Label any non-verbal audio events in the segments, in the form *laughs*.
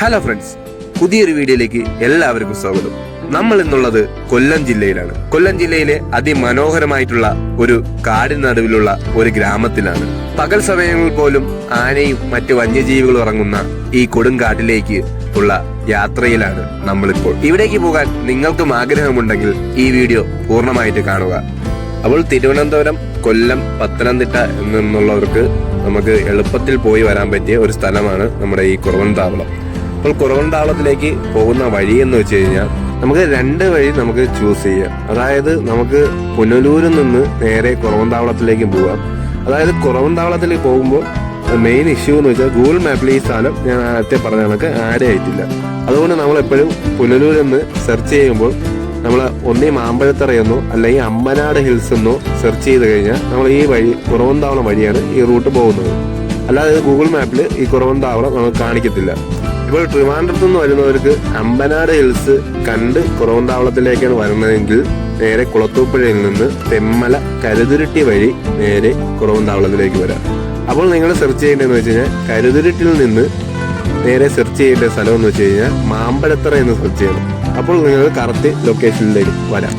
Hello friends പുതിയൊരു വീഡിയോയിലേക്ക് എല്ലാവർക്കും സ്വാഗതം. നമ്മൾ ഇന്നുള്ളത് കൊല്ലം ജില്ലയിലാണ്. കൊല്ലം ജില്ലയിലെ അതിമനോഹരമായിട്ടുള്ള ഒരു കാടിന് നടുവിലുള്ള ഒരു ഗ്രാമത്തിലാണ്. പകൽ സമയങ്ങളിൽ പോലും ആനയും മറ്റ് വന്യജീവികളും ഇറങ്ങുന്ന ഈ കൊടുങ്കാട്ടിലേക്ക് ഉള്ള യാത്രയിലാണ് നമ്മളിപ്പോൾ. ഇവിടേക്ക് പോകാൻ നിങ്ങൾക്കും ആഗ്രഹമുണ്ടെങ്കിൽ ഈ വീഡിയോ പൂർണമായിട്ട് കാണുക. അപ്പോൾ തിരുവനന്തപുരം കൊല്ലം പത്തനംതിട്ട എന്നുള്ളവർക്ക് നമുക്ക് എളുപ്പത്തിൽ പോയി വരാൻ പറ്റിയ ഒരു സ്ഥലമാണ് നമ്മുടെ ഈ കുറവൻതാവളം അപ്പോൾ കുറവൻതാവളത്തിലേക്ക് പോകുന്ന വഴി എന്ന് വെച്ച് കഴിഞ്ഞാൽ നമുക്ക് രണ്ട് വഴി നമുക്ക് ചൂസ് ചെയ്യാം. അതായത് നമുക്ക് പുനലൂരിൽ നിന്ന് നേരെ കുറവന്താവളത്തിലേക്ക് പോവാം അതായത് കുറവൻതാവളത്തിലേക്ക് പോകുമ്പോൾ മെയിൻ ഇഷ്യൂ എന്ന് വെച്ചാൽ ഗൂഗിൾ മാപ്പിൽ ഈ സ്ഥലം ഞാൻ നേരത്തെ പറഞ്ഞ കണക്ക് ആഡ് ആയിട്ടില്ല. അതുകൊണ്ട് നമ്മൾ എപ്പോഴും പുനലൂരിൽ നിന്ന് സെർച്ച് ചെയ്യുമ്പോൾ നമ്മൾ ഒന്നേ മാമ്പഴത്തറയെന്നോ അല്ലെങ്കിൽ അമ്പനാട് ഹിൽസ് എന്നോ സെർച്ച് ചെയ്ത് കഴിഞ്ഞാൽ നമ്മൾ ഈ വഴി കുറവന്താവളം വഴിയാണ് ഈ റൂട്ട് പോകുന്നത്. അല്ലാതെ ഗൂഗിൾ മാപ്പിൽ ഈ കുറവന്താവളം നമുക്ക് കാണിക്കത്തില്ല. ഇപ്പോൾ ട്രിവാൻഡ്രത്ത് നിന്ന് വരുന്നവർക്ക് അമ്പനാട് ഹിൽസ് കണ്ട് കുറവന്താവളത്തിലേക്കാണ് വരുന്നതെങ്കിൽ നേരെ കുളത്തൂപ്പുഴയിൽ നിന്ന് തെമ്മല കരുതുരുട്ടി വഴി നേരെ കുറവന്താവളത്തിലേക്ക് വരാം. അപ്പോൾ നിങ്ങൾ സെർച്ച് ചെയ്യേണ്ടതെന്ന് വെച്ച് കഴിഞ്ഞാൽ കരുതുരുട്ടിൽ നിന്ന് നേരെ സെർച്ച് ചെയ്യേണ്ട സ്ഥലം എന്ന് വെച്ച് കഴിഞ്ഞാൽ മാമ്പഴത്തറ എന്ന് സെർച്ച് ചെയ്യണം. അപ്പോൾ നിങ്ങൾ കറക്റ്റ് ലൊക്കേഷനിലേക്ക് വരാം.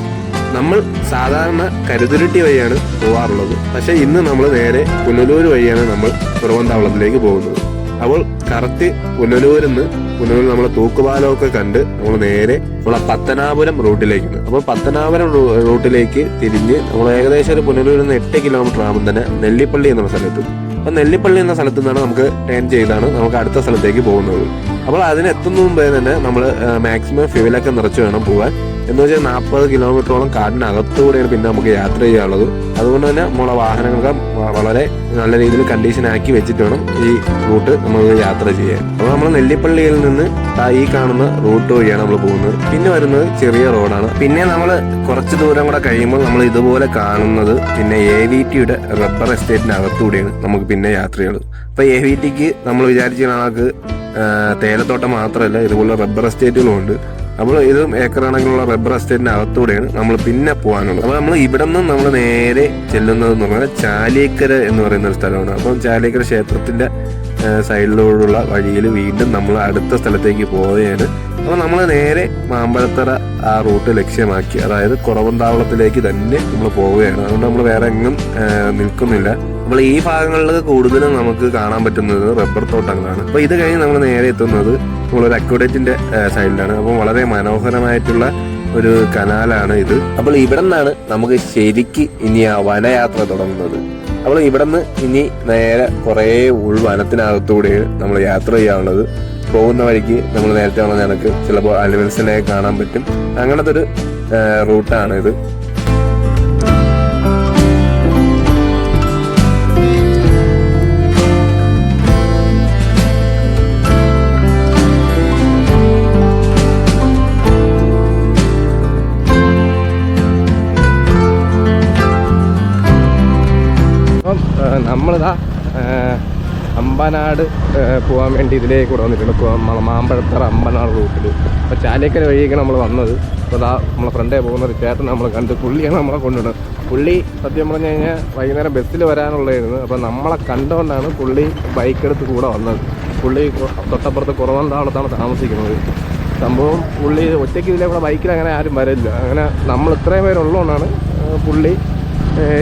നമ്മൾ സാധാരണ കരുതുരുട്ടി വഴിയാണ് പോവാറുള്ളത്. പക്ഷെ ഇന്ന് നമ്മൾ നേരെ പുനലൂർ വഴിയാണ് നമ്മൾ കുറവന്താവളത്തിലേക്ക് പോകുന്നത്. അപ്പോൾ കറക്റ്റ് പുനലൂരിൽ നിന്ന് പുനലൂർ നമ്മളെ തൂക്കുപാലമൊക്കെ കണ്ട് നമ്മൾ നേരെ നമ്മളെ പത്തനാപുരം റൂട്ടിലേക്കാണ് അപ്പോൾ പത്തനാപുരം റൂട്ടിലേക്ക് തിരിഞ്ഞ് നമ്മൾ ഏകദേശം ഒരു പുനലൂരിൽ നിന്ന് എട്ട് കിലോമീറ്റർ ആകുമ്പോൾ തന്നെ നെല്ലിപ്പള്ളി എന്ന സ്ഥലത്ത് അപ്പൊ നെല്ലിപ്പള്ളി എന്ന സ്ഥലത്തു നിന്നാണ് നമുക്ക് ടേൺ ചെയ്താണ് നമുക്ക് അടുത്ത സ്ഥലത്തേക്ക് പോകുന്നത്. അപ്പോൾ അതിനെത്തുന്ന മുമ്പേ തന്നെ നമ്മൾ മാക്സിമം ഫ്യൂലൊക്കെ നിറച്ച് വേണം പോകാൻ എന്ന് വെച്ചാൽ നാൽപ്പത് കിലോമീറ്ററോളം കാടിനകത്തുകൂടെയാണ് പിന്നെ നമുക്ക് യാത്ര ചെയ്യാനുള്ളത്. അതുകൊണ്ട് തന്നെ നമ്മളെ വാഹനങ്ങളൊക്കെ വളരെ നല്ല രീതിയിൽ കണ്ടീഷൻ ആക്കി വെച്ചിട്ട് വേണം ഈ റൂട്ട് നമ്മൾ യാത്ര ചെയ്യാൻ അപ്പോൾ നമ്മൾ നെല്ലിപ്പള്ളിയിൽ നിന്ന് ഈ കാണുന്ന റൂട്ട് വഴിയാണ് നമ്മൾ പോകുന്നത്. പിന്നെ വരുന്നത് ചെറിയ റോഡാണ്. പിന്നെ നമ്മൾ കുറച്ച് ദൂരം കൂടെ കഴിയുമ്പോൾ നമ്മൾ ഇതുപോലെ കാണുന്നത് പിന്നെ എ വി ടിയുടെ റബ്ബർ എസ്റ്റേറ്റിനകത്തൂടെയാണ് നമുക്ക് പിന്നെ യാത്രയുള്ളത് അപ്പോൾ എ വി ടിക്ക് നമ്മൾ വിചാരിച്ച കണക്ക് തേലത്തോട്ടം മാത്രമല്ല ഇതുപോലെ റബ്ബർ എസ്റ്റേറ്റുകളും ഉണ്ട്. അപ്പോൾ ഇതും ഏക്കറാണെങ്കിലുള്ള റബ്ബർ എസ്റ്റേറ്റിന്റെ അകത്തൂടെയാണ് നമ്മൾ പിന്നെ പോകാനുള്ളത്. അപ്പോൾ നമ്മൾ ഇവിടെ നിന്ന് നമ്മൾ നേരെ ചെല്ലുന്നത് എന്ന് പറഞ്ഞാൽ ചാലിയക്കര എന്ന് പറയുന്ന ഒരു സ്ഥലമാണ്. അപ്പം ചാലിയക്കര ക്ഷേത്രത്തിന്റെ സൈഡിലൂടെയുള്ള വഴിയിൽ വീണ്ടും നമ്മൾ അടുത്ത സ്ഥലത്തേക്ക് പോവുകയാണ്. അപ്പോൾ നമ്മൾ നേരെ മാമ്പഴത്തറ ആ റൂട്ട് ലക്ഷ്യമാക്കി അതായത് കുറവന്താവളത്തിലേക്ക് തന്നെ നമ്മൾ പോവുകയാണ്. അതുകൊണ്ട് നമ്മൾ വേറെ എങ്ങും നിൽക്കുന്നില്ല. നമ്മൾ ഈ ഭാഗങ്ങളിൽ കൂടുതലും നമുക്ക് കാണാൻ പറ്റുന്നത് റബ്ബർ തോട്ടങ്ങളാണ്. അപ്പോൾ ഇത് കഴിഞ്ഞ് നമ്മൾ നേരെ എത്തുന്നത് നമ്മളൊരു അക്വഡേറ്റിന്റെ സൈഡിലാണ്. അപ്പോൾ വളരെ മനോഹരമായിട്ടുള്ള ഒരു കനാലാണ് ഇത്. അപ്പോൾ ഇവിടെ നിന്നാണ് നമുക്ക് ശരിക്ക് ഇനി ആ വനയാത്ര തുടങ്ങുന്നത്. അപ്പോൾ ഇവിടെ നിന്ന് ഇനി നേരെ കുറേ ഉൾവനത്തിനകത്തൂടെ നമ്മൾ യാത്ര ചെയ്യാനുള്ളത്. പോകുന്ന വഴിക്ക് നമ്മൾ നേരത്തെ പറഞ്ഞ കണക്ക് ചിലപ്പോൾ അനിമൽസിനെ കാണാൻ പറ്റും. അങ്ങനത്തെ ഒരു റൂട്ടാണ് ഇത് നമ്മളിതാ അമ്പനാട് പോകാൻ വേണ്ടി ഇതിലേ കൂടെ വന്നിട്ടുണ്ട്. മാമ്പഴത്തറ അമ്പനാട് റൂട്ടിൽ അപ്പോൾ ചാലിക്കര വഴിയൊക്കെ നമ്മൾ വന്നത്. അപ്പോൾ ഇതാ നമ്മളെ ഫ്രണ്ടേ പോകുന്ന ഒരു ചേട്ടൻ നമ്മൾ കണ്ട് പുള്ളിയാണ് നമ്മളെ കൊണ്ടുവന്നത്. പുള്ളി സത്യം പറഞ്ഞു കഴിഞ്ഞാൽ വൈകുന്നേരം ബസ്സിൽ വരാനുള്ളതായിരുന്നു. അപ്പോൾ നമ്മളെ കണ്ടുകൊണ്ടാണ് പുള്ളി ബൈക്ക് എടുത്ത് കൂടെ വന്നത്. പുള്ളി തൊട്ടപ്പുറത്ത് കുറവന്താവളത്താണ് താമസിക്കുന്നത്. സംഭവം പുള്ളി ഒറ്റയ്ക്ക് ഇതിലെ കൂടെ ബൈക്കിൽ അങ്ങനെ ആരും വരില്ല. അങ്ങനെ നമ്മൾ ഇത്രയും പേരുള്ളതുകൊണ്ടാണ് പുള്ളി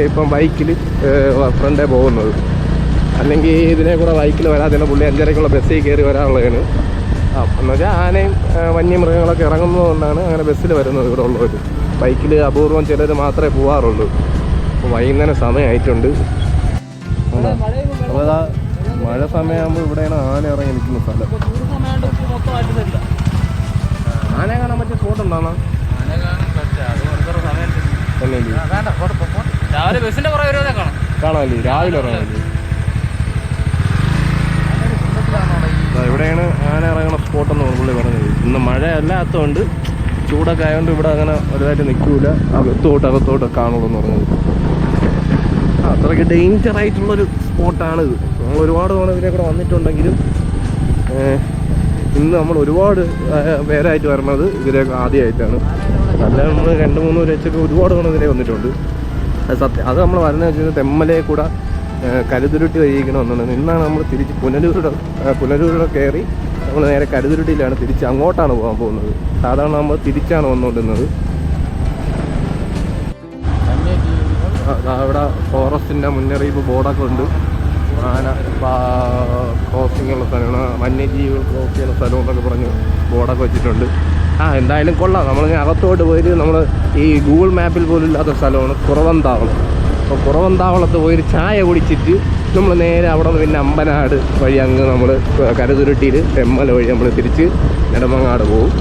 ഇപ്പം ബൈക്കിൽ ഫ്രണ്ടേ പോകുന്നത്. അല്ലെങ്കിൽ ഇതിനെ കൂടെ ബൈക്കിൽ വരാതെ പുള്ളി അഞ്ചരക്കുള്ള ബസ്സിൽ കയറി വരാനുള്ളതാണ്. ആ എന്ന് വെച്ചാൽ ആനയും വന്യമൃഗങ്ങളൊക്കെ ഇറങ്ങുന്നതുകൊണ്ടാണ് അങ്ങനെ ബസ്സിൽ വരുന്നത് ഇവിടെ ഉള്ളവർ ബൈക്കിൽ അപൂർവം ചിലർ മാത്രമേ പോകാറുള്ളൂ അപ്പോൾ വൈകുന്നേരം സമയമായിട്ടുണ്ട് അപ്പോൾ അതാ മഴ സമയമാകുമ്പോൾ ഇവിടെയാണ് ആന ഇറങ്ങി നിൽക്കുന്ന സ്ഥലം. ആന കാണാൻ പറ്റിയ സ്പോട്ട് ഉണ്ടാണോ തന്നെ രാവിലെ ബസ്സിന്റെ പുറകെ വരുവാതെ കാണാം. കാണാമല്ലേ? രാവിലെ ഇറങ്ങാമല്ലേ ഇവിടെയാണ് ആന ഇറങ്ങുന്ന സ്പോട്ട് എന്ന് പുള്ളി പറഞ്ഞത്. ഇന്ന് മഴ അല്ലാത്തതുകൊണ്ട് ചൂടൊക്കെ ആയതുകൊണ്ട് ഇവിടെ അങ്ങനെ വലുതായിട്ട് നിൽക്കൂല. അകത്തോട്ട് അകത്തോട്ട് കാണുള്ളൂ എന്ന് പറഞ്ഞത്. അത്രയ്ക്ക് ഡേഞ്ചർ ആയിട്ടുള്ളൊരു ഇത്. നമ്മൾ ഒരുപാട് തവണ ഇതിനെ കൂടെ വന്നിട്ടുണ്ടെങ്കിലും ഇന്ന് നമ്മൾ ഒരുപാട് പേരായിട്ട് വരണത് ഇതിലേക്ക് ആദ്യമായിട്ടാണ്. അല്ല നമ്മൾ രണ്ട് മൂന്ന് വെച്ചൊക്കെ ഒരുപാട് തവണ ഇതിനെ വന്നിട്ടുണ്ട്. സത്യം. അത് നമ്മൾ വരുന്നത് വെച്ച് തെമ്മലേ കൂടെ കരുതുരുട്ടി വഴിയിക്കണം എന്നുള്ളത് ഇന്നാണ് നമ്മൾ തിരിച്ച് പുനലൂരുടെ പുനലൂരുടെ കയറി നമ്മൾ നേരെ കരുതുരുട്ടിയിലാണ് തിരിച്ച് അങ്ങോട്ടാണ് പോകാൻ പോകുന്നത്. സാധാരണ നമ്മൾ തിരിച്ചാണ് വന്നുകൊണ്ടിരുന്നത്. അവിടെ ഫോറസ്റ്റിന്റെ മുന്നറിയിപ്പ് ബോർഡൊക്കെ ഉണ്ട് ആന ക്രോസിംഗ് ഉള്ള സ്ഥലമാണ്. വന്യജീവികൾ ക്രോസ് ചെയ്യുന്ന സ്ഥലം എന്നൊക്കെ പറഞ്ഞ് ബോർഡൊക്കെ വെച്ചിട്ടുണ്ട്. ആ എന്തായാലും കൊള്ളാം. നമ്മളിങ്ങനെ അകത്തോട്ട് പോയി നമ്മൾ ഈ ഗൂഗിൾ മാപ്പിൽ പോലും ഇല്ലാത്ത സ്ഥലമാണ് കുറവന്താവളം. അപ്പോൾ കുറവന്താവളത്ത് പോയി ചായ കുടിച്ചിട്ട് നമ്മൾ നേരെ അവിടെ നിന്ന് പിന്നെ അമ്പനാട് വഴി അങ്ങ് നമ്മൾ കരുതുരുട്ടിയിൽ തെമ്മല വഴി നമ്മൾ തിരിച്ച് നെടുമങ്ങാട് പോകും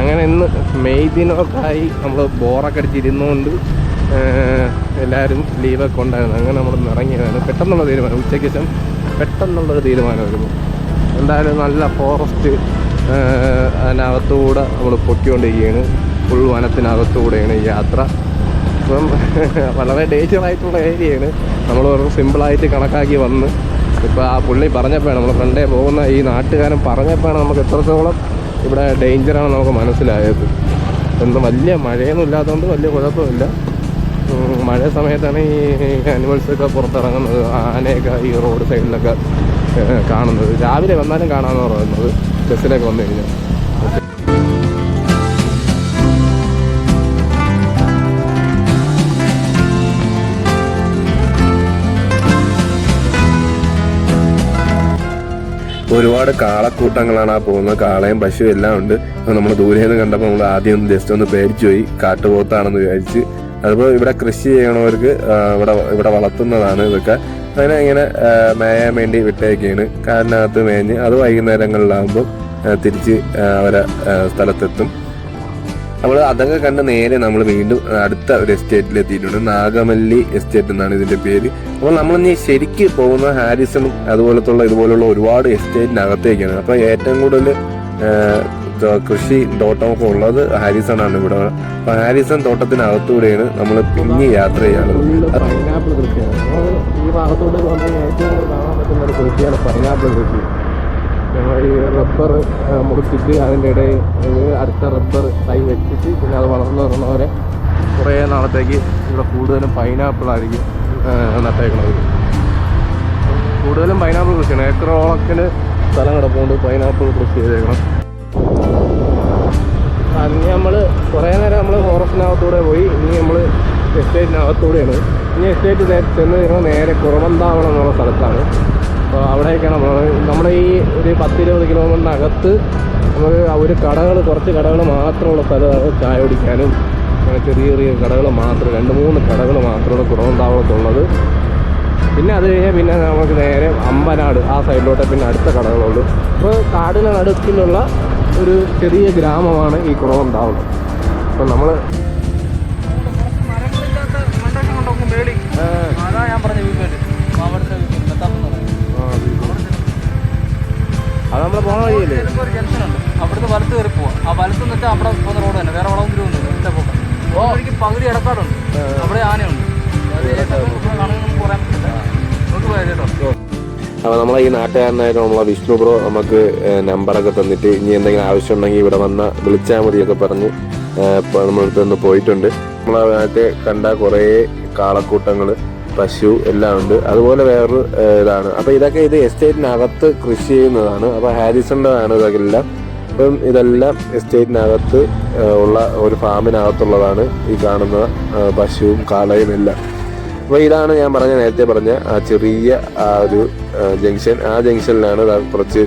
അങ്ങനെ ഇന്ന് മെയ് ദിനമൊക്കെയായി നമ്മൾ ബോറൊക്കെ അടിച്ചിരുന്നുകൊണ്ട് എല്ലാവരും ലീവൊക്കെ ഉണ്ടായിരുന്നു. അങ്ങനെ നമ്മൾ ഇറങ്ങിയതാണ്. പെട്ടെന്നുള്ള തീരുമാനം. ഉച്ചയ്ക്ക് ശേഷം പെട്ടെന്നുള്ളൊരു തീരുമാനമായിരുന്നു. എന്തായാലും നല്ല ഫോറസ്റ്റ് അതിനകത്തുകൂടെ നമ്മൾ പൊക്കിക്കൊണ്ടിരിക്കുകയാണ് ഫുൾ വനത്തിനകത്തുകൂടെയാണ് ഈ യാത്ര. അപ്പം *laughs* വളരെ ഡേഞ്ചർ ആയിട്ടുള്ള ഏരിയയാണ് നമ്മൾ സിമ്പിളായിട്ട് കണക്കാക്കി വന്ന് ഇപ്പോൾ ആ പുള്ളി പറഞ്ഞപ്പോഴാണ് നമ്മൾ ഫ്രണ്ടേ പോകുന്ന ഈ നാട്ടുകാരൻ പറഞ്ഞപ്പോഴാണ് നമുക്ക് എത്രത്തോളം ഇവിടെ ഡേഞ്ചറാണ് നമുക്ക് മനസ്സിലായത്. എന്ത് വലിയ മഴയൊന്നും ഇല്ലാത്തതുകൊണ്ട് വലിയ കുഴപ്പമില്ല. മഴ സമയത്താണ് ഈ ആനിമൽസൊക്കെ പുറത്തിറങ്ങുന്നത് ആനയൊക്കെ ഈ റോഡ് സൈഡിലൊക്കെ കാണുന്നത്. രാവിലെ വന്നാലും കാണാമെന്ന് പറയുന്നത്. ബസ്സിലൊക്കെ വന്നു കഴിഞ്ഞാൽ ഒരുപാട് കാളക്കൂട്ടങ്ങളാണ് ആ പോകുന്നത്. കാളയും പശു എല്ലാം ഉണ്ട്. നമ്മൾ ദൂരെ നിന്ന് കണ്ടപ്പോൾ നമ്മൾ ആദ്യം ഒന്ന് ജസ്റ്റ് ഒന്ന് പേടിച്ചു പോയി. കാട്ടുപോത്താണെന്ന് വിചാരിച്ച്. അതുപോലെ ഇവിടെ കൃഷി ചെയ്യണവർക്ക് ഇവിടെ ഇവിടെ വളർത്തുന്നതാണ് ഇതൊക്കെ. അങ്ങനെ ഇങ്ങനെ മേയാൻ വേണ്ടി വിട്ടേക്കാണ്. കാലിനകത്ത് മേഞ്ഞ് അത് വൈകുന്നേരങ്ങളിലാകുമ്പോൾ തിരിച്ച് അവരെ സ്ഥലത്തെത്തും. നമ്മൾ അതൊക്കെ കണ്ട് നേരെ നമ്മൾ വീണ്ടും അടുത്ത ഒരു എസ്റ്റേറ്റിൽ എത്തിയിട്ടുണ്ട്. നാഗമല്ലി എസ്റ്റേറ്റ് എന്നാണ് ഇതിന്റെ പേര്. അപ്പോൾ നമ്മൾ ഇനി ശരിക്ക് പോകുന്ന ഹാരിസണും അതുപോലത്തുള്ള ഇതുപോലുള്ള ഒരുപാട് എസ്റ്റേറ്റിനകത്തേക്കാണ്. അപ്പോൾ ഏറ്റവും കൂടുതൽ കൃഷി തോട്ടമൊക്കെ ഉള്ളത് ഹാരിസൺ ആണ് ഇവിടെ. അപ്പൊ ഹാരിസൺ തോട്ടത്തിനകത്തൂടെയാണ് നമ്മൾ പിന്നെ യാത്ര ചെയ്യാനുള്ളത് പൈനാപ്പിൾ കൃഷിയാണ്. ഈ ഭാഗത്തോട്ട് ഏറ്റവും കാണാൻ പറ്റുന്ന ഒരു കൃഷിയാണ് പൈനാപ്പിൾ കൃഷി. ഈ റബ്ബർ മുറിച്ചിട്ട് അതിന്റെ ഇടയിൽ അടുത്ത റബ്ബർ തൈ വെച്ചിട്ട് പിന്നെ അത് വളർന്നു വരുന്നവരെ കുറേ നാളത്തേക്ക് ഇവിടെ കൂടുതലും പൈനാപ്പിൾ ആയിരിക്കും നട്ടേക്കുന്നത് കൂടുതലും പൈനാപ്പിൾ കൃഷിയാണ്. ഏക്കറോളത്തിന് സ്ഥലം കിടപ്പുകൊണ്ട് പൈനാപ്പിൾ കൃഷി ചെയ്തേക്കണം. അന്ന് നമ്മൾ കുറേ നേരം നമ്മൾ ഫോറസ്റ്റിനകത്തൂടെ പോയി ഇനി നമ്മൾ എസ്റ്റേറ്റിനകത്തൂടെയാണ്. ഇനി എസ്റ്റേറ്റ് ചെന്ന് കഴിഞ്ഞാൽ നേരെ കുറവന്താവണം എന്നുള്ള സ്ഥലത്താണ്. അപ്പോൾ അവിടേക്കാണ് നമ്മൾ നമ്മുടെ ഈ ഒരു പത്തിരുപത് കിലോമീറ്ററിനകത്ത് നമുക്ക് ഒരു കടകൾ കുറച്ച് കടകൾ മാത്രമുള്ള സ്ഥലമാണ് ചായ കുടിക്കാനും അങ്ങനെ ചെറിയ ചെറിയ കടകൾ മാത്രം രണ്ട് മൂന്ന് കടകൾ മാത്രമാണ് കുറവന്താവളത്തുള്ളത്. പിന്നെ അത് കഴിഞ്ഞാൽ പിന്നെ നമുക്ക് നേരെ അമ്പനാട് ആ സൈഡിലോട്ട് പിന്നെ അടുത്ത കടകളുള്ളൂ. അപ്പോൾ കാടിന് നടുക്കിലുള്ള ഒരു ചെറിയ ഗ്രാമമാണ് ഈ കുറവ് ഉണ്ടാവുന്നത്. നമ്മൾ നമ്മൾ അതാ നമ്മൾ പോണ വഴിയല്ലേ? ഉണ്ട് അവിടുന്ന് വലത്ത് കയറി പോവാം. ആ വലത്ത് നിന്നിട്ട് അവിടെ പോകുന്ന റോഡ് തന്നെ. വേറെ വളവും തിരുവൊന്നും ഒറ്റ പോക്കാം. പകുതി ഇടക്കാടുണ്ട്. അവിടെ ആനയുണ്ട്. അപ്പോൾ നമ്മളെ ഈ നാട്ടുകാരനായിട്ട് നമ്മളെ വിഷ്ണു ബ്രോ നമുക്ക് നമ്പറൊക്കെ തന്നിട്ട് ഇനി എന്തെങ്കിലും ആവശ്യം ഉണ്ടെങ്കിൽ ഇവിടെ വന്ന വിളിച്ചാൽ മതിയൊക്കെ പറഞ്ഞ് ഇപ്പോൾ നമ്മളടുത്ത് നിന്ന് പോയിട്ടുണ്ട്. നമ്മളെ നാട്ടിൽ കണ്ട കുറേ കാളക്കൂട്ടങ്ങൾ പശു എല്ലാം ഉണ്ട്. അതുപോലെ വേറൊരു ഇതാണ്. അപ്പോൾ ഇതൊക്കെ ഇത് എസ്റ്റേറ്റിനകത്ത് കൃഷി ചെയ്യുന്നതാണ്. അപ്പോൾ ഹാരിസണിന്റെതാണ് ഇതൊക്കെ എല്ലാം അപ്പം ഇതെല്ലാം എസ്റ്റേറ്റിനകത്ത് ഉള്ള ഒരു ഫാമിനകത്തുള്ളതാണ് ഈ കാണുന്ന പശുവും കാളയും എല്ലാം. അപ്പോൾ ഇതാണ് ഞാൻ പറഞ്ഞ നേരത്തെ പറഞ്ഞ ആ ചെറിയ ആ ഒരു ജംഗ്ഷൻ. ആ ജംഗ്ഷനിലാണ് കുറച്ച്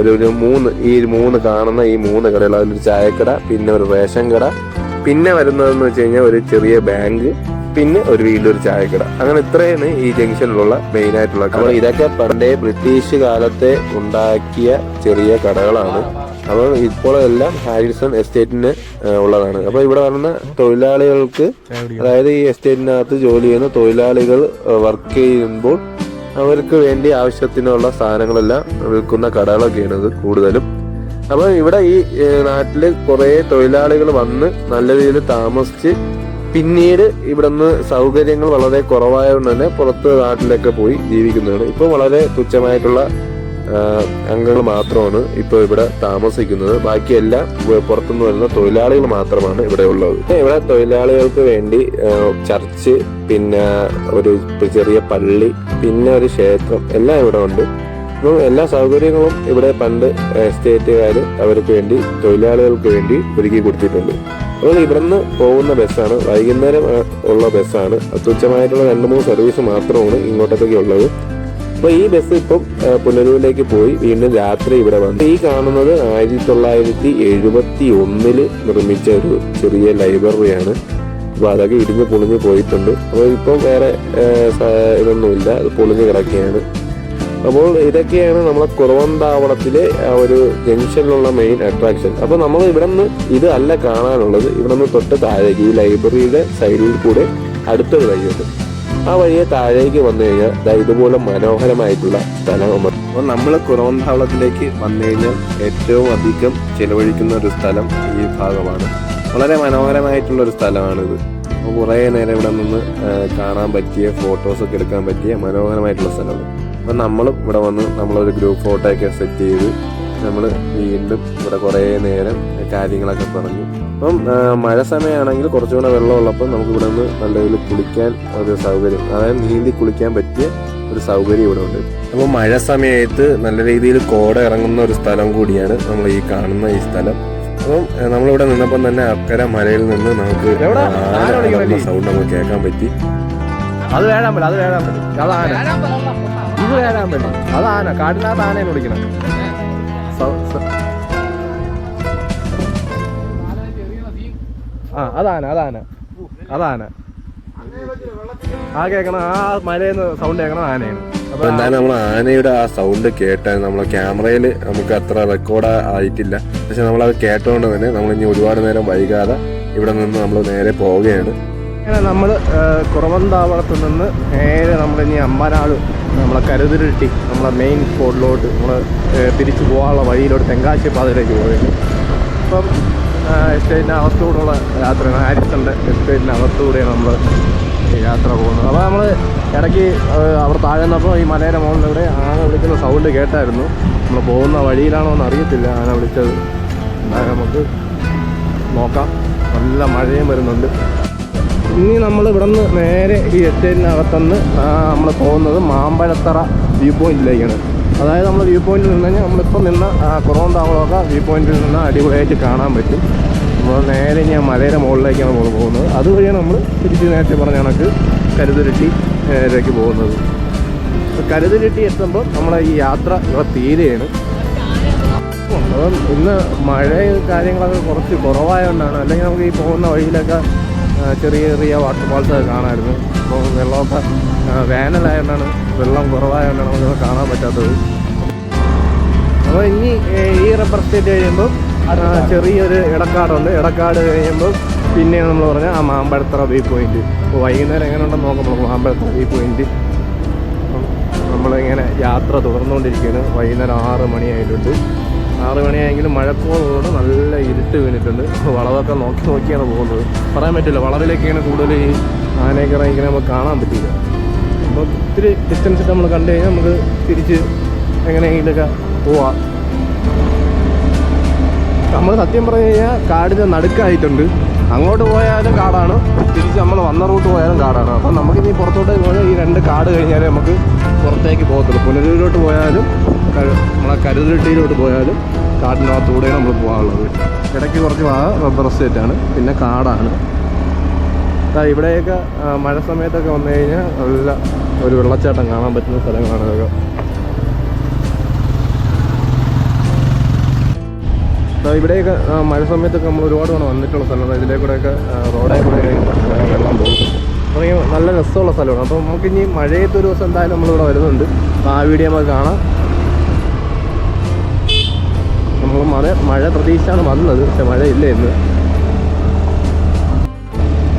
ഒരു ഒരു മൂന്ന് ഈ മൂന്ന് കാണുന്ന ഈ മൂന്ന് കടകൾ. അതിലൊരു ചായക്കട പിന്നെ ഒരു റേഷൻ കട പിന്നെ വരുന്നതെന്ന് വെച്ച് കഴിഞ്ഞാൽ ഒരു ചെറിയ ബാങ്ക് പിന്നെ ഒരു വീണ്ടും ഒരു ചായക്കട. അങ്ങനെ ഇത്രയാണ് ഈ ജംഗ്ഷനിലുള്ള മെയിൻ ആയിട്ടുള്ള അപ്പോൾ ഇതൊക്കെ പണ്ടേ ബ്രിട്ടീഷ് കാലത്തെ ഉണ്ടാക്കിയ ചെറിയ കടകളാണ്. അപ്പോൾ ഇപ്പോൾ എല്ലാം ഹാരിസൺ എസ്റ്റേറ്റിന് ഉള്ളതാണ്. അപ്പോൾ ഇവിടെ വരുന്ന തൊഴിലാളികൾക്ക് അതായത് ഈ എസ്റ്റേറ്റിനകത്ത് ജോലി ചെയ്യുന്ന തൊഴിലാളികൾ വർക്ക് ചെയ്യുമ്പോൾ അവർക്ക് വേണ്ടി ആവശ്യത്തിനുള്ള സാധനങ്ങളെല്ലാം വിൽക്കുന്ന കടകളൊക്കെയാണ് ഇത് കൂടുതലും. അപ്പോൾ ഇവിടെ ഈ നാട്ടിൽ നാട്ടിൽ കുറേ തൊഴിലാളികൾ വന്ന് നല്ല രീതിയിൽ താമസിച്ച് പിന്നീട് ഇവിടുന്ന് സൗകര്യങ്ങൾ വളരെ കുറവായതുകൊണ്ട് തന്നെ പുറത്ത് നാട്ടിലൊക്കെ പോയി ജീവിക്കുന്നതാണ്. ഇപ്പോൾ വളരെ തുച്ഛമായിട്ടുള്ള അംഗങ്ങൾ മാത്രമാണ് ഇപ്പോൾ ഇവിടെ താമസിക്കുന്നത്. ബാക്കിയെല്ലാം പുറത്തുനിന്ന് വരുന്ന തൊഴിലാളികൾ മാത്രമാണ് ഇവിടെ ഉള്ളത്. ഇവിടെ തൊഴിലാളികൾക്ക് വേണ്ടി ചർച്ച് പിന്നെ ഒരു ചെറിയ പള്ളി പിന്നെ ഒരു ക്ഷേത്രം എല്ലാം ഇവിടെ ഉണ്ട്. അപ്പം എല്ലാ സൗകര്യങ്ങളും ഇവിടെ പണ്ട് എസ്റ്റേറ്റുകാർ അവർക്ക് വേണ്ടി തൊഴിലാളികൾക്ക് വേണ്ടി ഒരുക്കി കൊടുത്തിട്ടുണ്ട്. അപ്പോൾ ഇവിടുന്ന് പോകുന്ന ബസ്സാണ്. വൈകുന്നേരം ഉള്ള ബസ്സാണ്. തുച്ഛമായിട്ടുള്ള രണ്ട് മൂന്ന് സർവീസ് മാത്രമാണ് ഇങ്ങോട്ടത്തേക്ക് ഉള്ളത്. അപ്പോൾ ഈ ബസ് ഇപ്പം പുനലൂരിലേക്ക് പോയി. വീണ്ടും രാത്രി ഇവിടെ വന്നു. ഈ കാണുന്നത് ആയിരത്തി തൊള്ളായിരത്തി എഴുപത്തി ഒന്നിൽ നിർമ്മിച്ച ഒരു ചെറിയ ലൈബ്രറിയാണ്. അപ്പോൾ അതൊക്കെ ഇടിഞ്ഞ് പൊളിഞ്ഞ് പോയിട്ടുണ്ട്. അപ്പോൾ ഇപ്പോൾ വേറെ ഇതൊന്നുമില്ല. അത് പൊളിഞ്ഞ് കിടക്കുകയാണ്. അപ്പോൾ ഇതൊക്കെയാണ് നമ്മളെ കുറവന്താവളത്തിലെ ആ ഒരു ജംഗ്ഷനിലുള്ള മെയിൻ അട്രാക്ഷൻ അപ്പോൾ നമ്മൾ ഇവിടെ നിന്ന് ഇത് അല്ല കാണാനുള്ളത്. ഇവിടെ നിന്ന് തൊട്ട് താഴേക്ക് ഈ ലൈബ്രറിയുടെ സൈഡിൽ കൂടെ അടുത്തൊരു വഴിയുണ്ട്. ആ വഴിയെ താഴേക്ക് വന്നു കഴിഞ്ഞാൽ ദാ ഇതുപോലെ മനോഹരമായിട്ടുള്ള സ്ഥലമാണ് അപ്പോൾ നമ്മൾ കുറവന്താവളത്തിലേക്ക് വന്നു കഴിഞ്ഞാൽ ഏറ്റവും അധികം ചെലവഴിക്കുന്ന ഒരു സ്ഥലം ഈ ഭാഗമാണ്. വളരെ മനോഹരമായിട്ടുള്ള ഒരു സ്ഥലമാണിത്. അപ്പോൾ കുറേ നേരം ഇവിടെ നിന്ന് കാണാൻ പറ്റിയ ഫോട്ടോസ് ഒക്കെ എടുക്കാൻ പറ്റിയ മനോഹരമായിട്ടുള്ള സ്ഥലമാണ്. അപ്പം നമ്മളും ഇവിടെ വന്ന് നമ്മളൊരു ഗ്രൂപ്പ് ഫോട്ടോ ഒക്കെ സെറ്റ് ചെയ്ത് നമ്മൾ വീണ്ടും ഇവിടെ കുറേ നേരം കാര്യങ്ങളൊക്കെ പറഞ്ഞു അപ്പം മഴ സമയമാണെങ്കിൽ കുറച്ചുകൂടെ വെള്ളമുള്ളപ്പോൾ നമുക്ക് ഇവിടെ നിന്ന് നല്ല രീതിയിൽ കുളിക്കാൻ ഒരു സൗകര്യം അതായത് നീന്തി കുളിക്കാൻ പറ്റിയ ഒരു സൗകര്യം ഇവിടെ ഉണ്ട്. അപ്പോൾ മഴ സമയത്ത് നല്ല രീതിയിൽ കോട ഇറങ്ങുന്ന ഒരു സ്ഥലം കൂടിയാണ് നമ്മൾ ഈ കാണുന്ന ഈ സ്ഥലം. അപ്പം നമ്മളിവിടെ നിന്നപ്പം തന്നെ അക്കര മലയിൽ നിന്ന് നമുക്ക് സൗണ്ട് നമുക്ക് കേൾക്കാൻ പറ്റി. അത് വേഴാൻ പറ്റും അത് വേഴാൻ പറ്റും. ആന. ഇത് വേഴാൻ പറ്റും. അത് ആന കാട്ടിനകത്ത് ആനയെ വിളിക്കണം. ആ അതാണ് അതാണ്. അതാണ്. ആ കേൾക്കണം ആ മലയിൽ സൗണ്ട് കേൾക്കണം ആനയാണ്. അപ്പൊ എന്തായാലും നമ്മൾ ആനയുടെ ആ സൗണ്ട് കേട്ടാൽ നമ്മളെ ക്യാമറയിൽ നമുക്ക് അത്ര റെക്കോർഡ് ആയിട്ടില്ല. പക്ഷെ നമ്മൾ അത് കേട്ടോണ്ട് തന്നെ നമ്മൾ ഇനി ഒരുപാട് നേരം വൈകാതെ ഇവിടെ നിന്ന് നമ്മൾ നേരെ പോവുകയാണ്. അങ്ങനെ നമ്മൾ കുറവന്താവളത്ത് നിന്ന് നേരെ നമ്മൾ ഇനി അമ്പനാട് നമ്മളെ കരുതിരുട്ടി നമ്മളെ മെയിൻ സ്പോട്ടിലോട്ട് നമ്മൾ തിരിച്ചു പോകാനുള്ള വഴിയിലോട്ട് തെങ്കാശി പാതയിലേക്ക് പോവുകയാണ്. അപ്പം എസ്റ്റേറ്റിന്റെ അവസ്ഥയോടുള്ള യാത്രയാണ്. ഹാരിസന്റെ എസ്റ്റേറ്റിന്റെ അവസ്ഥയോടെയാണ് നമ്മൾ യാത്ര പോകുന്നത്. അപ്പോൾ നമ്മൾ ഇടയ്ക്ക് അവർ അവിടെ താഴെ നിന്നപ്പോൾ ഈ മലയുടെ മുകളിലൂടെ ആന വിളിക്കുന്ന സൗണ്ട് കേട്ടായിരുന്നു. നമ്മൾ പോകുന്ന വഴിയിലാണോ എന്ന് അറിയത്തില്ല. ആന വിളിച്ചത്. നമുക്ക് നോക്കാം. നല്ല മഴയും വരുന്നുണ്ട്. ഇനി നമ്മൾ ഇവിടെ നിന്ന് നേരെ ഈ എസ്റ്റേറ്റിനകത്തുനിന്ന് നമ്മൾ പോകുന്നത് മാമ്പഴത്തറ വ്യൂ പോയിന്റിലേക്കാണ് അതായത് നമ്മൾ വ്യൂ പോയിന്റിൽ നിന്ന് കഴിഞ്ഞാൽ നമ്മളിപ്പോൾ നിന്ന കുറവന്താവളമൊക്കെ വ്യൂ പോയിന്റിൽ നിന്ന് അടിപൊളിയായിട്ട് കാണാൻ പറ്റും. നമ്മൾ നേരെ ഞാൻ മലയുടെ മുകളിലേക്കാണ് നമ്മൾ പോകുന്നത്. അതുവഴിയാണ് നമ്മൾ തിരിച്ച് നേരത്തെ പറഞ്ഞ കണക്ക് കരുതുരുട്ടി നേരേക്ക് പോകുന്നത്. കരുതുരുട്ടി എത്തുമ്പോൾ നമ്മളെ ഈ യാത്ര ഇവിടെ തീരെയാണ്. അപ്പം ഇന്ന് മഴ കാര്യങ്ങളൊക്കെ കുറച്ച് കുറവായതുകൊണ്ടാണ് അല്ലെങ്കിൽ നമുക്ക് ഈ പോകുന്ന വഴിയിലൊക്കെ ചെറിയ ചെറിയ വാട്ടർ ഫാൾസ് ഒക്കെ കാണാമായിരുന്നു അപ്പോൾ വെള്ളമൊക്കെ വേനലായതുകൊണ്ടാണ് വെള്ളം കുറവായതുകൊണ്ടാണ് നമുക്ക് കാണാൻ പറ്റാത്തത്. അപ്പോൾ ഇനി ഈ റബ്ബർ സ്റ്റേറ്റ് കഴിയുമ്പോൾ ചെറിയൊരു ഇടക്കാടുണ്ട്. ഇടക്കാട് കഴിയുമ്പോൾ പിന്നെ നമ്മൾ പറഞ്ഞ ആ മാമ്പഴത്തറ വ്യൂ പോയിന്റ്. അപ്പോൾ വൈകുന്നേരം എങ്ങനെ ഉണ്ടെന്ന് നോക്കുമ്പോൾ മാമ്പഴത്തറ വ്യൂ പോയിന്റ്. നമ്മളിങ്ങനെ യാത്ര തുടർന്നുകൊണ്ടിരിക്കുകയാണ്. വൈകുന്നേരം ആറ് മണിയായിട്ടുണ്ട്. ആറ് മണിയായെങ്കിലും മഴക്കോളോട് നല്ല ഇരുട്ട് വീണിട്ടുണ്ട്. വളവൊക്കെ നോക്കി നോക്കിയാണ് പോകുന്നത്. പറയാൻ പറ്റില്ല വളവിലേക്കാണ് കൂടുതൽ ഈ ആനയൊക്കെ ഇങ്ങനെ നമുക്ക് കാണാൻ പറ്റില്ല അപ്പോൾ ഇത്തിരി ഡിസ്റ്റൻസ് ഇട്ട് നമ്മൾ കണ്ടു കഴിഞ്ഞാൽ നമുക്ക് തിരിച്ച് എങ്ങനെയെങ്കിലൊക്കെ പോവാം. നമ്മൾ സത്യം പറഞ്ഞു കഴിഞ്ഞാൽ കാടിന്റെ നടുക്കായിട്ടുണ്ട്. അങ്ങോട്ട് പോയാലും കാടാണ്. തിരിച്ച് നമ്മൾ വന്ന റൂട്ട് പോയാലും കാടാണ്. അപ്പം നമുക്കിനി പുറത്തോട്ട് പോയാൽ ഈ രണ്ട് കാട് കഴിഞ്ഞാലേ നമുക്ക് പുറത്തേക്ക് പോകത്തുള്ളൂ. പുനലൂരിലോട്ട് പോയാലും നമ്മളെ കരുതിട്ടിയിലോട്ട് പോയാലും കാടിനകത്തൂടെ നമ്മൾ പോകാനുള്ളത്. ഇടയ്ക്ക് കുറച്ച് റബ്ബർ എസ്റ്റേറ്റാണ് പിന്നെ കാടാണ്. ഇവിടെയൊക്കെ മഴ സമയത്തൊക്കെ വന്നു കഴിഞ്ഞാൽ നല്ല ഒരു വെള്ളച്ചാട്ടം കാണാൻ പറ്റുന്ന സ്ഥലങ്ങളാണ് ഇതൊക്കെ. ഇവിടെയൊക്കെ മഴ സമയത്തൊക്കെ നമ്മൾ ഒരുപാട് തവണ വന്നിട്ടുള്ള സ്ഥലമാണ് ഇതിലെ ആ, റോഡിൽ കൂടെ വെള്ളം പോകും. അപ്പോൾ നല്ല രസമുള്ള സ്ഥലമാണ്. അപ്പോൾ നമുക്ക് ഇനി മഴയത്ത് ഒരു ദിവസം എന്തായാലും നമ്മളിവിടെ വരുന്നുണ്ട്. ആ വീഡിയോ നമുക്ക് കാണാം. മഴ മഴ പ്രതീക്ഷയാണ് വന്നത്. പക്ഷെ മഴ ഇല്ല ഇന്ന്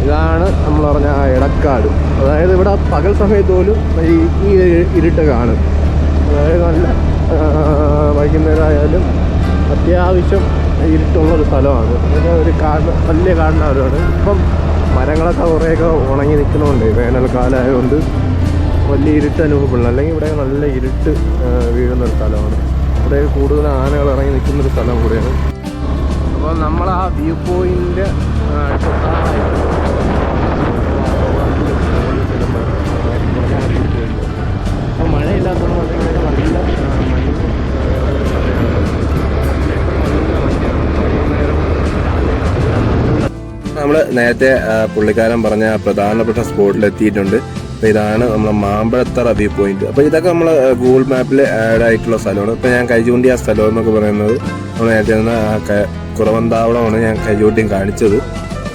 ഇതാണ് നമ്മൾ പറഞ്ഞ ആ ഇടക്കാട്. അതായത് ഇവിടെ പകൽ സമയത്ത് പോലും ഈ ഇരുട്ട് കാണും. അതായത് നല്ല വൈകുന്നേരമായാലും അത്യാവശ്യം ഇരുട്ടുള്ള ഒരു സ്ഥലമാണ് ഒരു കാട് വലിയ കാണുന്നവരാണ് ഇപ്പം മരങ്ങളൊക്കെ കുറേയൊക്കെ ഉണങ്ങി നിൽക്കുന്നുണ്ട് വേനൽക്കാലമായതുകൊണ്ട് വലിയ ഇരുട്ട് അനുഭവപ്പെടുന്നു അല്ലെങ്കിൽ ഇവിടെ നല്ല ഇരുട്ട് വീഴുന്ന ഒരു സ്ഥലമാണ്. ഇവിടെ കൂടുതൽ ആനകൾ ഇറങ്ങി നിൽക്കുന്ന ഒരു സ്ഥലം കൂടിയാണ്. അപ്പോൾ നമ്മൾ ആ വ്യൂ പോയിന്റ് അപ്പോൾ നമ്മൾ നേരത്തെ പുള്ളിക്കാരൻ പറഞ്ഞ പ്രധാനപ്പെട്ട സ്പോട്ടിൽ എത്തിയിട്ടുണ്ട് അപ്പോൾ ഇതാണ് നമ്മളെ മാമ്പഴത്തറ വ്യൂ പോയിന്റ് അപ്പോൾ ഇതൊക്കെ നമ്മൾ ഗൂഗിൾ മാപ്പിൽ ആഡ് ആയിട്ടുള്ള സ്ഥലമാണ്. ഇപ്പോൾ ഞാൻ കൈചൂണ്ടി ആ സ്ഥലം എന്നൊക്കെ പറയുന്നത് നമ്മൾ നേരത്തെ നിന്ന് ആ കുറവന്താവളമാണ് ഞാൻ കൈചൂണ്ടിയും കാണിച്ചത്.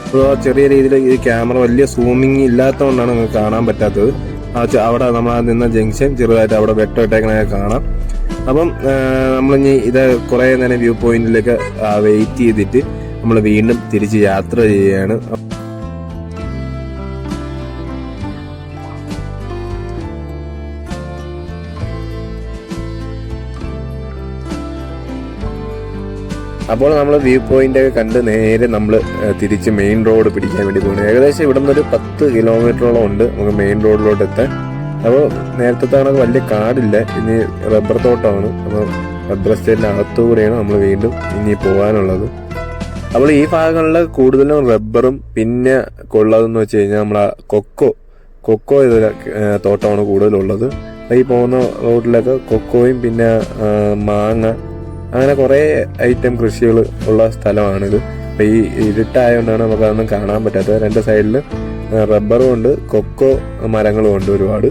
അപ്പോൾ ചെറിയ രീതിയിൽ ഈ ക്യാമറ വലിയ സൂമിങ് ഇല്ലാത്തതുകൊണ്ടാണ് നിങ്ങൾക്ക് കാണാൻ പറ്റാത്തത്. അവിടെ നമ്മൾ നിന്ന ജംഗ്ഷൻ ചെറുതായിട്ട് അവിടെ വെട്ടമിട്ടേക്കണ കാണാം. അപ്പം നമ്മൾ ഇനി ഇത് കുറേ നേരം വ്യൂ പോയിന്റിലേക്ക് വെയിറ്റ് ചെയ്തിട്ട് നമ്മൾ വീണ്ടും തിരിച്ച് യാത്ര ചെയ്യുകയാണ് അപ്പോൾ നമ്മൾ വ്യൂ പോയിന്റ് ഒക്കെ കണ്ട് നേരെ നമ്മൾ തിരിച്ച് മെയിൻ റോഡ് പിടിക്കാൻ വേണ്ടി പോകുന്നു ഏകദേശം ഇവിടെ നിന്നൊരു പത്ത് കിലോമീറ്ററോളം ഉണ്ട് നമുക്ക് മെയിൻ റോഡിലോട്ട് എത്താൻ. അപ്പോൾ നേരത്തെ തവണ വലിയ കാടില്ല ഇനി റബ്ബർ തോട്ടമാണ് അപ്പോൾ റബ്ബർ എസ്റ്റേറ്റിന്റെ അകത്തുകൂടെയാണ് നമ്മൾ വീണ്ടും ഇനി പോകാനുള്ളത്. അപ്പോൾ ഈ ഭാഗങ്ങളിൽ കൂടുതലും റബ്ബറും പിന്നെ കൊള്ളതെന്ന് വെച്ച് കഴിഞ്ഞാൽ നമ്മളെ കൊക്കോ കൊക്കോ ഇത് തോട്ടമാണ് കൂടുതലുള്ളത്. ഈ പോകുന്ന റോഡിലൊക്കെ കൊക്കോയും പിന്നെ മാങ്ങ അങ്ങനെ കുറേ ഐറ്റം കൃഷികൾ ഉള്ള സ്ഥലമാണിത്. അപ്പോൾ ഈ ഇരുട്ടായതുകൊണ്ടാണ് നമുക്ക് അതൊന്നും കാണാൻ പറ്റാത്തത്. രണ്ട് സൈഡിൽ റബ്ബറും ഉണ്ട് കൊക്കോ മരങ്ങളും ഉണ്ട് ഒരുപാട്.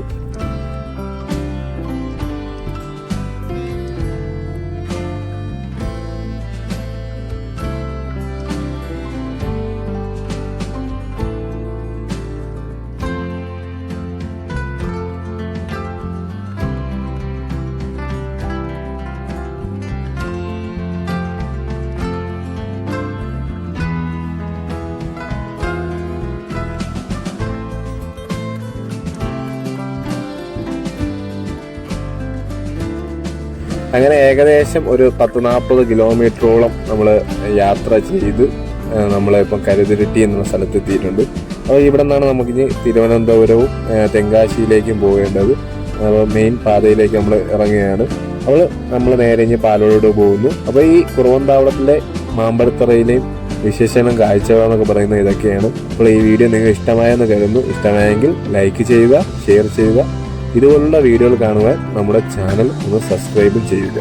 അങ്ങനെ ഏകദേശം ഒരു പത്ത് നാൽപ്പത് കിലോമീറ്ററോളം നമ്മൾ യാത്ര ചെയ്ത് നമ്മളിപ്പം കരുതിരുട്ടി എന്ന സ്ഥലത്ത് എത്തിയിട്ടുണ്ട് അപ്പോൾ ഇവിടെ നിന്നാണ് നമുക്കിനി തിരുവനന്തപുരവും തെങ്കാശിയിലേക്കും പോകേണ്ടത്. അപ്പോൾ മെയിൻ പാതയിലേക്ക് നമ്മൾ ഇറങ്ങുകയാണ്. അപ്പോൾ നമ്മൾ നേരെ ഇനി പാലോട് പോകുന്നു. അപ്പോൾ ഈ കുറവന്താവളത്തിലെ മാമ്പഴത്തറയിലെയും വിശേഷങ്ങളും കാഴ്ചകളെന്നൊക്കെ പറയുന്നത് ഇതൊക്കെയാണ്. അപ്പോൾ ഈ വീഡിയോ നിങ്ങൾക്ക് ഇഷ്ടമായെന്ന് കരുതുന്നു. ഇഷ്ടമായെങ്കിൽ ലൈക്ക് ചെയ്യുക ഷെയർ ചെയ്യുക. ഇതുപോലുള്ള വീഡിയോകൾ കാണുവാൻ നമ്മുടെ ചാനൽ ഒന്ന് സബ്സ്ക്രൈബും ചെയ്യുക.